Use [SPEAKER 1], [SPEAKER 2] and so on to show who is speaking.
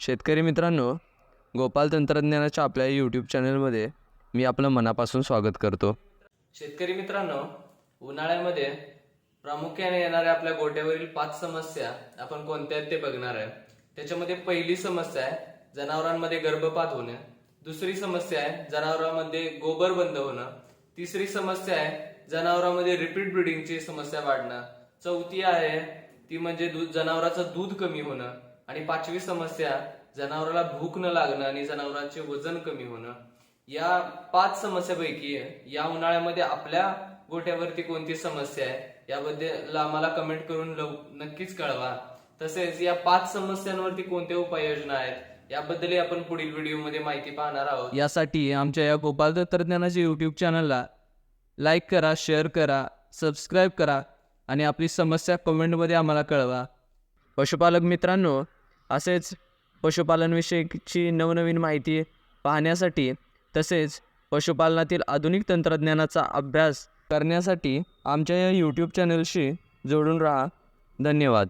[SPEAKER 1] शेतकरी मित्रांनो गोपाल तंत्रज्ञानाच्या आपल्या यूट्यूब चॅनलमध्ये मी आपलं मनापासून स्वागत करतो. शेतकरी मित्रांनो उन्हाळ्यामध्ये प्रामुख्याने येणाऱ्या आपल्या गोट्यावरील पाच समस्या आपण कोणत्या आहेत ते बघणार आहे. त्याच्यामध्ये पहिली समस्या आहे जनावरांमध्ये गर्भपात होणे. दुसरी समस्या आहे जनावरांमध्ये गोबर बंद होणं. तिसरी समस्या आहे जनावरांमध्ये रिपीट ब्रिडिंगची समस्या वाढणं. चौथी आहे ती म्हणजे दूध जनावराचं दूध कमी होणं. आणि पाचवी समस्या जनावराला भूक न लागणं आणि जनावरांचे वजन कमी होणं. या पाच समस्यापैकी या उन्हाळ्यामध्ये आपल्या गोठ्यावरती कोणती समस्या आहे याबद्दल आम्हाला कमेंट करून लव नक्कीच कळवा. तसेच या पाच समस्यांवरती कोणत्या उपाययोजना आहेत याबद्दलही आपण पुढील व्हिडिओमध्ये माहिती पाहणार आहोत. यासाठी आमच्या या गोपाल तंत्रज्ञानाच्या यूट्यूब चॅनलला लाईक करा शेअर करा सबस्क्राईब करा आणि आपली समस्या कमेंटमध्ये आम्हाला कळवा. पशुपालक मित्रांनो असेच पशुपालनविषयीची नवनवीन माहिती पाहण्यासाठी तसेच पशुपालनातील आधुनिक तंत्रज्ञानाचा अभ्यास करण्यासाठी आमच्या या यूट्यूब चॅनलशी जोडून राहा. धन्यवाद.